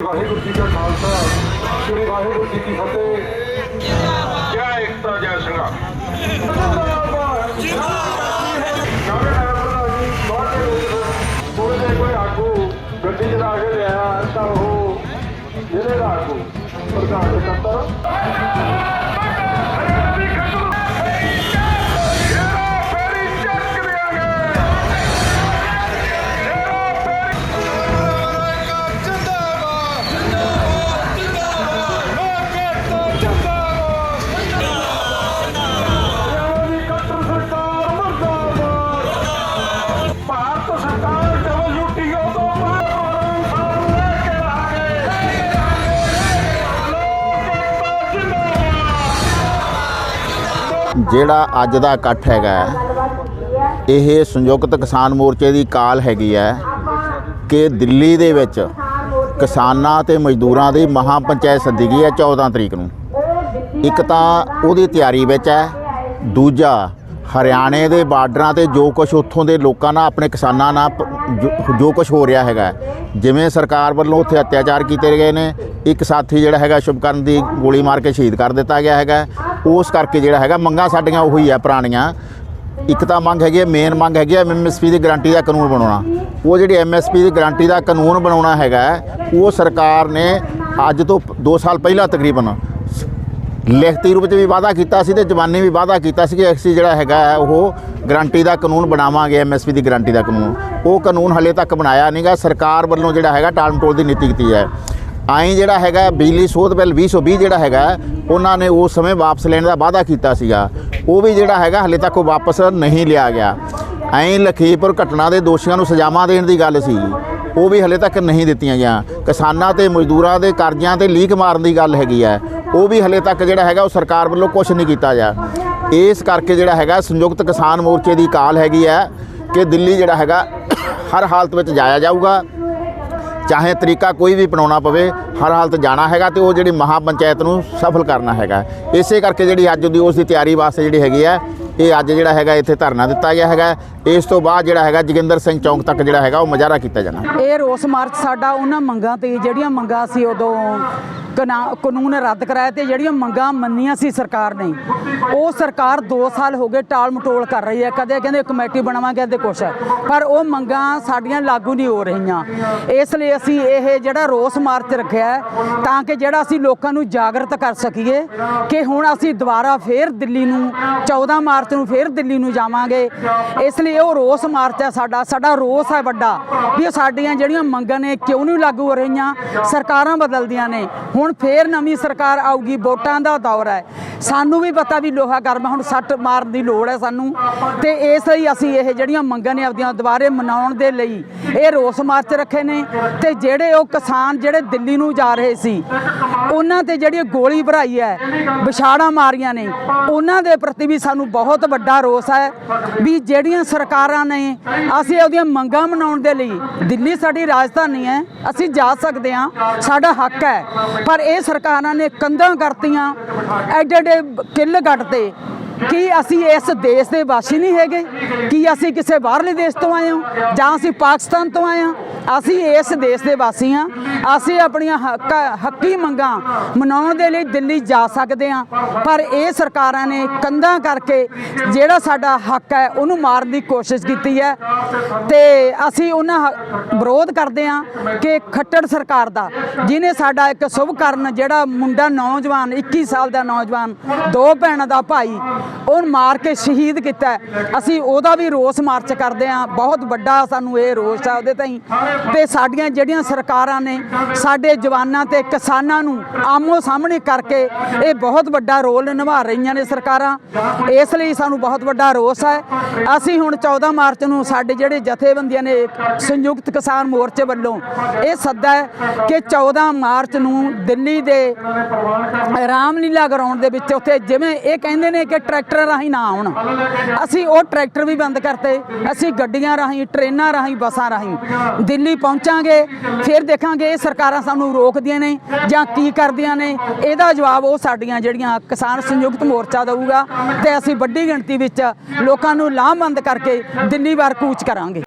ਵਾਹਿਗੁਰੂ ਜੀ ਕਾ ਖਾਲਸਾ, ਸ੍ਰੀ ਵਾਹਿਗੁਰੂ ਜੀ ਕੀ ਫਤਿਹ। ਜੈ ਏਕਤਾ ਜੈ ਸੰਗਰਾਮ ਨਵੇਂ ਕੋਈ ਆਗੂ ਗੱਡੀ ਚਲਾ ਕੇ ਲਿਆ ਤਾਂ ਉਹ ਜਿਹੜੇ ਦਾ ਆਗੂ, ਪ੍ਰਧਾਨ ਸਕੱਤਰ ਜਿਹੜਾ ਅੱਜ ਦਾ ਇਕੱਠ ਹੈਗਾ ਇਹ ਸੰਯੁਕਤ ਕਿਸਾਨ ਮੋਰਚੇ ਦੀ ਕਾਲ ਹੈਗੀ ਹੈ ਕਿ ਦਿੱਲੀ ਦੇ ਵਿੱਚ ਕਿਸਾਨਾਂ ਤੇ ਮਜ਼ਦੂਰਾਂ ਦੀ ਮਹਾ ਪੰਚਾਇਤ ਸੱਦੀ ਗਈ ਹੈ 14 ਤਰੀਕ ਨੂੰ। ਇੱਕ ਤਾਂ ਉਹਦੀ ਤਿਆਰੀ ਵਿੱਚ ਹੈ, ਦੂਜਾ ਹਰਿਆਣੇ ਦੇ ਬਾਰਡਰਾਂ ਤੇ ਜੋ ਕੁਝ ਉੱਥੋਂ ਦੇ ਲੋਕਾਂ ਨਾਲ ਆਪਣੇ ਕਿਸਾਨਾਂ ਨਾਲ ਜੋ- ਜੋ ਕੁਝ ਹੋ ਰਿਹਾ ਹੈਗਾ ਜਿਵੇਂ ਸਰਕਾਰ ਵੱਲੋਂ ਉੱਥੇ ਅਤਿਆਚਾਰ ਕੀਤੇ ਗਏ ਨੇ, ਇੱਕ ਸਾਥੀ ਜਿਹੜਾ ਹੈਗਾ ਸ਼ੁਭਕਰਨ ਦੀ ਗੋਲੀ ਮਾਰ ਕੇ ਸ਼ਹੀਦ ਕਰ ਦਿੱਤਾ ਗਿਆ ਹੈਗਾ ਉਸ ਕਰਕੇ ਜਿਹੜਾ ਹੈਗਾ, ਮੰਗਾਂ ਸਾਡੀਆਂ ਉਹੀ ਆ ਪੁਰਾਣੀਆਂ। ਇੱਕ ਤਾਂ ਮੰਗ ਹੈਗੀ ਹੈ ਮੇਨ ਮੰਗ ਹੈਗੀ ਹੈ ਐਮਐਸਪੀ ਦੀ ਗਾਰੰਟੀ ਦਾ ਕਾਨੂੰਨ ਬਣਾਉਣਾ। ਉਹ ਜਿਹੜੀ ਐਮਐਸਪੀ ਦੀ ਗਾਰੰਟੀ ਦਾ ਕਾਨੂੰਨ ਬਣਾਉਣਾ ਹੈਗਾ, ਉਹ ਸਰਕਾਰ ਨੇ ਅੱਜ ਤੋਂ 2 ਸਾਲ ਪਹਿਲਾਂ ਤਕਰੀਬਨ ਲਿਖਤੀ ਰੂਪ 'ਚ ਵੀ ਵਾਅਦਾ ਕੀਤਾ ਸੀ ਤੇ ਜਵਾਨੀ ਵੀ ਵਾਅਦਾ ਕੀਤਾ ਸੀ ਕਿ ਅਸੀਂ ਜਿਹੜਾ ਹੈਗਾ ਉਹ ਗਾਰੰਟੀ ਦਾ ਕਾਨੂੰਨ ਬਣਾਵਾਂਗੇ ਐਮਐਸਪੀ ਦੀ ਗਾਰੰਟੀ ਦਾ ਕਾਨੂੰਨ। ਉਹ ਕਾਨੂੰਨ ਹਲੇ ਤੱਕ ਬਣਾਇਆ ਨਹੀਂਗਾ ਸਰਕਾਰ ਵੱਲੋਂ ਜਿਹੜਾ ਹੈਗਾ ਟਾਲਮ ਟੋਲ ਦੀ ਨੀਤੀ ਕੀਤੀ ਹੈ। ਆਈ ਜਿਹੜਾ ਹੈਗਾ ਬਿਜਲੀ ਸੋਧ ਬਿੱਲ 2020 ਜਿਹੜਾ ਹੈਗਾ ਉਹਨਾਂ ਨੇ ਉਸ ਸਮੇਂ ਵਾਪਸ ਲੈਣ ਦਾ ਵਾਅਦਾ ਕੀਤਾ ਸੀਗਾ। ਉਹ ਵੀ ਜਿਹੜਾ ਹੈਗਾ, ਹਲੇ ਤੱਕ ਉਹ ਵਾਪਸ ਨਹੀਂ ਲਿਆ ਗਿਆ। ਐਂ ਲਖੀਪੁਰ ਘਟਨਾ ਦੇ ਦੋਸ਼ੀਆਂ ਨੂੰ ਸਜ਼ਾਵਾਂ ਦੇਣ ਦੀ ਗੱਲ ਸੀ। ਉਹ ਵੀ ਹਲੇ ਤੱਕ ਨਹੀਂ ਦਿੱਤੀਆਂ ਗਿਆ ਕਿਸਾਨਾਂ ਤੇ ਮਜ਼ਦੂਰਾਂ ਦੇ ਕਰਜ਼ਿਆਂ ਤੇ ਲੀਕ ਮਾਰਨ ਦੀ ਗੱਲ ਹੈਗੀ ਹੈ। ਉਹ ਵੀ ਹਲੇ ਤੱਕ ਜਿਹੜਾ ਹੈਗਾ, ਉਹ ਸਰਕਾਰ ਵੱਲੋਂ ਕੁਝ ਨਹੀਂ ਕੀਤਾ ਜਾ। ਇਸ ਕਰਕੇ ਜਿਹੜਾ ਹੈਗਾ, ਸੰਯੁਕਤ ਕਿਸਾਨ ਮੋਰਚੇ ਦੀ ਕਾਲ ਹੈਗੀ ਹੈ ਕਿ ਦਿੱਲੀ ਜਿਹੜਾ ਹੈਗਾ, ਹਰ ਹਾਲਤ ਵਿੱਚ ਜਾਇਆ ਜਾਊਗਾ। ਚਾਹੇ ਤਰੀਕਾ ਕੋਈ ਵੀ ਅਪਣਾਉਣਾ ਪਵੇ, ਹਰ ਹਾਲਤ ਜਾਣਾ ਹੈਗਾ ਤੇ ਉਹ ਜਿਹੜੀ ਮਹਾ ਪੰਚਾਇਤ ਨੂੰ ਸਫਲ ਕਰਨਾ ਹੈਗਾ। ਇਸੇ ਕਰਕੇ ਜਿਹੜੀ ਅੱਜ ਦੀ ਉਸ ਦੀ ਤਿਆਰੀ ਵਾਸਤੇ ਜਿਹੜੀ ਹੈਗੀ ਹੈ ਇਹ ਅੱਜ ਜਿਹੜਾ ਹੈਗਾ ਇੱਥੇ ਧਰਨਾ ਦਿੱਤਾ ਗਿਆ ਹੈਗਾ। ਇਸ ਤੋਂ ਬਾਅਦ ਜਿਹੜਾ ਹੈਗਾ ਜੋਗਿੰਦਰ ਸਿੰਘ ਚੌਂਕ ਤੱਕ ਜਿਹੜਾ ਹੈਗਾ ਉਹ ਮੁਜ਼ਾਹਰਾ ਕੀਤਾ ਜਾਣਾ। ਇਹ ਰੋਸ ਮਾਰਚ ਸਾਡਾ ਉਹਨਾਂ ਮੰਗਾਂ ਤੇ, ਜਿਹੜੀਆਂ ਮੰਗਾਂ ਸੀ ਉਦੋਂ ਕਨਾ- ਕਾਨੂੰਨ ਰੱਦ ਕਰਾਇਆ ਤੇ ਜਿਹੜੀਆਂ ਮੰਗਾਂ ਮੰਨੀਆਂ ਸੀ ਸਰਕਾਰ ਨੇ, ਉਹ ਸਰਕਾਰ 2 ਸਾਲ ਹੋ ਗਏ ਟਾਲ ਮਟੋਲ ਕਰ ਰਹੀ ਹੈ। ਕਦੇ ਕਹਿੰਦੇ ਕਮੇਟੀ ਬਣਾਵਾਂਗੇ ਤੇ ਕੁਛ ਪਰ ਉਹ ਮੰਗਾਂ ਸਾਡੀਆਂ ਲਾਗੂ ਨਹੀਂ ਹੋ ਰਹੀਆਂ। ਇਸ ਲਈ ਅਸੀਂ ਇਹ ਜਿਹੜਾ ਰੋਸ ਮਾਰਚ ਰੱਖਿਆ ਤਾਂ ਕਿ ਜਿਹੜਾ ਅਸੀਂ ਲੋਕਾਂ ਨੂੰ ਜਾਗਰਤ ਕਰ ਸਕੀਏ ਕਿ ਹੁਣ ਅਸੀਂ ਦੁਬਾਰਾ ਫੇਰ ਦਿੱਲੀ ਨੂੰ 14 ਮਾਰਚ ਨੂੰ ਫੇਰ ਦਿੱਲੀ ਨੂੰ ਜਾਵਾਂਗੇ। ਇਸ ਲਈ ਉਹ ਰੋਸ ਮਾਰਚ ਹੈ ਸਾਡਾ। ਸਾਡਾ ਰੋਸ ਹੈ ਵੱਡਾ ਵੀ ਉਹ ਸਾਡੀਆਂ ਜਿਹੜੀਆਂ ਮੰਗਾਂ ਨੇ ਕਿਉਂ ਨਹੀਂ ਲਾਗੂ ਹੋ ਰਹੀਆਂ? ਸਰਕਾਰਾਂ ਬਦਲਦੀਆਂ ਨੇ। ਹੁਣ ਫੇਰ ਨਵੀਂ ਸਰਕਾਰ ਆਊਗੀ। ਵੋਟਾਂ ਦਾ ਦੌਰ ਹੈ। ਸਾਨੂੰ ਵੀ ਪਤਾ ਵੀ ਲੋਹਾ ਗਰਮ ਹੁਣ ਸੱਟ ਮਾਰਨ ਦੀ ਲੋੜ ਹੈ ਸਾਨੂੰ। ਤੇ ਇਸ ਲਈ ਅਸੀਂ ਇਹ ਜਿਹੜੀਆਂ ਮੰਗਾਂ ਨੇ ਆਪਦੀਆਂ ਦੁਬਾਰੇ ਮਨਾਉਣ ਦੇ ਲਈ ਇਹ ਰੋਸ ਮਾਰਚ ਰੱਖੇ ਨੇ। ਤੇ ਜਿਹੜੇ ਉਹ ਕਿਸਾਨ ਜਿਹੜੇ ਦਿੱਲੀ ਨੂੰ ਜਾ ਰਹੇ ਸੀ, ਉਹਨਾਂ ਤੇ ਜਿਹੜੀ ਗੋਲੀ ਭਰਾਈ ਹੈ, ਵਿਛਾੜਾਂ ਮਾਰੀਆਂ ਨੇ, ਉਹਨਾਂ ਦੇ ਪ੍ਰਤੀ ਵੀ ਸਾਨੂੰ ਬਹੁਤ ਵੱਡਾ ਰੋਸ ਹੈ ਵੀ ਜਿਹੜੀਆਂ ਸਰਕਾਰਾਂ ਨੇ ਅਸੀਂ ਉਹਦੀਆਂ ਮੰਗਾਂ ਮਨਾਉਣ ਦੇ ਲਈ ਦਿੱਲੀ ਸਾਡੀ ਰਾਜਧਾਨੀ ਹੈ, ਅਸੀਂ ਜਾ ਸਕਦੇ ਹਾਂ, ਸਾਡਾ ਹੱਕ ਹੈ। ਪਰ ਇਹ ਸਰਕਾਰਾਂ ਨੇ ਕੰਧਾਂ ਕਰਤੀਆਂ ਐਡੇ ਐਡੇ ਕਿੱਲ ਕੱਟਤੇ ਕੀ ਅਸੀਂ ਇਸ ਦੇਸ਼ ਦੇ ਵਾਸੀ ਨਹੀਂ ਹੈਗੇ? ਕੀ ਅਸੀਂ ਕਿਸੇ ਬਾਹਰਲੇ ਦੇਸ਼ ਤੋਂ ਆਏ ਹਾਂ? ਜਾਂ ਅਸੀਂ ਪਾਕਿਸਤਾਨ ਤੋਂ ਆਏ ਹਾਂ? ਅਸੀਂ ਇਸ ਦੇਸ਼ ਦੇ ਵਾਸੀ ਹਾਂ। ਅਸੀਂ ਆਪਣੀਆਂ ਹੱਕ, ਹੱਕੀ ਮੰਗਾਂ ਮਨਾਉਣ ਦੇ ਲਈ ਦਿੱਲੀ ਜਾ ਸਕਦੇ ਹਾਂ। ਪਰ ਇਹ ਸਰਕਾਰਾਂ ਨੇ ਕੰਧਾਂ ਕਰਕੇ ਜਿਹੜਾ ਸਾਡਾ ਹੱਕ ਹੈ, ਉਹਨੂੰ ਮਾਰਨ ਦੀ ਕੋਸ਼ਿਸ਼ ਕੀਤੀ ਹੈ। ਤੇ ਅਸੀਂ ਉਹਨਾਂ ਹ- ਵਿਰੋਧ ਕਰਦੇ ਹਾਂ ਕਿ ਖੱਟੜ ਸਰਕਾਰ ਦਾ ਜਿਨੇ ਸਾਡਾ ਇੱਕ ਸ਼ੁਭ ਕਰਨ, ਜਿਹੜਾ ਮੁੰਡਾ ਨੌਜਵਾਨ 21 ਸਾਲ ਦਾ ਨੌਜਵਾਨ, ਦੋ ਭੈਣਾਂ ਦਾ ਭਾਈ ਉਹ ਮਾਰ ਕੇ ਸ਼ਹੀਦ ਕੀਤਾ। ਅਸੀਂ ਉਹਦਾ ਵੀ ਰੋਸ ਮਾਰਚ ਕਰਦੇ ਹਾਂ। ਬਹੁਤ ਵੱਡਾ ਸਾਨੂੰ ਇਹ ਰੋਸ ਹੈ ਉਹਦੇ ਤਾਈਂ। ਤੇ ਸਾਡੀਆਂ ਜਿਹੜੀਆਂ ਸਰਕਾਰਾਂ ਨੇ, ਸਾਡੇ ਜਵਾਨਾਂ ਤੇ ਕਿਸਾਨਾਂ ਨੂੰ ਆਮੋ ਸਾਹਮਣੇ ਕਰਕੇ ਇਹ ਬਹੁਤ ਵੱਡਾ ਰੋਲ ਨਿਭਾ ਰਹੀਆਂ ਨੇ ਸਰਕਾਰਾਂ। ਇਸ ਲਈ ਸਾਨੂੰ ਬਹੁਤ ਵੱਡਾ ਰੋਸ ਹੈ। ਅਸੀਂ ਹੁਣ 14 ਮਾਰਚ ਨੂੰ ਸਾਡੇ ਜਿਹੜੇ ਜਥੇਬੰਦੀਆਂ ਨੇ ਸੰਯੁਕਤ ਕਿਸਾਨ ਮੋਰਚੇ ਵੱਲੋਂ ਇਹ ਸੱਦਾ ਹੈ ਕਿ 14 ਮਾਰਚ ਨੂੰ ਦਿੱਲੀ ਦੇ ਰਾਮਲੀਲਾ ਗਰਾਊਂਡ ਦੇ ਵਿੱਚ ਉੱਥੇ ਜਿਵੇਂ ਇਹ ਕਹਿੰਦੇ ਨੇ ਕਿ ਟਰੈਕਟਰ ਰਾਹੀਂ ਨਾ ਆਉਣ। ਅਸੀਂ ਉਹ ਟਰੈਕਟਰ ਵੀ ਬੰਦ ਕਰਤੇ। ਅਸੀਂ ਗੱਡੀਆਂ ਰਾਹੀਂ, ਟ੍ਰੇਨਾਂ ਰਾਹੀਂ, ਬੱਸਾਂ ਰਾਹੀਂ ਦਿੱਲੀ ਪਹੁੰਚਾਂਗੇ, ਫਿਰ ਦੇਖਾਂਗੇ ਇਹ ਸਰਕਾਰਾਂ ਸਾਨੂੰ ਰੋਕਦੀਆਂ ਨੇ ਜਾਂ ਕੀ ਕਰਦੀਆਂ ਨੇ। ਇਹਦਾ ਜਵਾਬ ਉਹ ਸਾਡੀਆਂ ਜਿਹੜੀਆਂ ਕਿਸਾਨ ਸੰਯੁਕਤ ਮੋਰਚਾ ਦਊਗਾ ਤੇ ਅਸੀਂ ਵੱਡੀ ਗਿਣਤੀ ਵਿੱਚ ਲੋਕਾਂ ਨੂੰ ਲਾਮਬੰਦ ਕਰਕੇ ਦਿੱਲੀ ਵਾਰ ਕੂਚ ਕਰਾਂਗੇ।